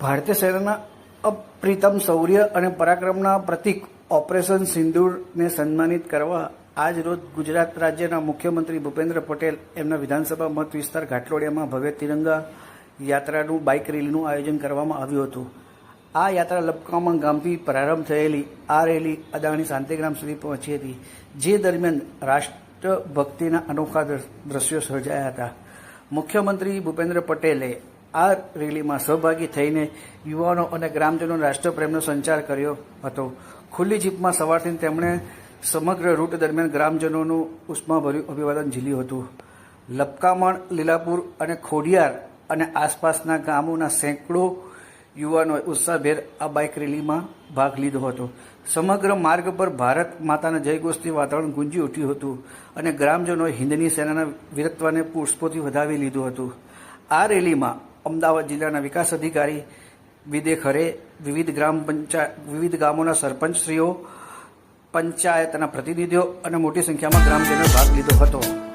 ભારતીય સેનાના અપ્રિતમ શૌર્ય અને પરાક્રમના પ્રતીક ઓપરેશન સિંદૂરને સન્માનિત કરવા આજ રોજ ગુજરાત રાજ્યના મુખ્યમંત્રી ભૂપેન્દ્ર પટેલ એમના વિધાનસભા મત વિસ્તાર ઘાટલોડિયામાં ભવ્ય તિરંગા યાત્રાનું બાઇક રેલીનું આયોજન કરવામાં આવ્યું હતું. આ યાત્રા લપકામાં ગામથી પ્રારંભ થયેલી આ રેલી અદાણી શાંતિગ્રામ સુધી પહોંચી હતી, જે દરમિયાન રાષ્ટ્રભક્તિના અનોખા દ્ર- દ્રશ્યો સર્જાયા હતા. મુખ્યમંત્રી ભૂપેન્દ્ર પટેલે આ રેલીમાં સહભાગી થઈને યુવાનો અને ગ્રામજનો રાષ્ટ્રપ્રેમનો સંચાર કર્યો હતો. ખુલ્લી જીપમાં સવારથી તેમણે સમગ્ર રૂટ દરમિયાન ગ્રામજનોનું ઉષ્માભર્યું અભિવાદન ઝીલ્યું હતું. લપકામણ, લીલાપુર અને ખોડિયાર અને આસપાસના ગામોના સેંકડો યુવાનોએ ઉત્સાહભેર આ બાઇક રેલીમાં ભાગ લીધો હતો. સમગ્ર માર્ગ પર ભારત માતાના જયઘોષથી વાતાવરણ ગુંજી ઉઠ્યું હતું અને ગ્રામજનોએ હિન્દની સેનાના વીરત્વને પુષ્પોથી વધાવી લીધું હતું. આ રેલીમાં અમદાવાદ જિલ્લાના વિકાસ અધિકારી વિદે ખરે, વિવિધ ગ્રામ પંચાયત વિવિધ ગામોના સરપંચશ્રીઓ, પંચાયતના પ્રતિનિધિઓ અને મોટી સંખ્યામાં ગ્રામજનોએ ભાગ લીધો હતો.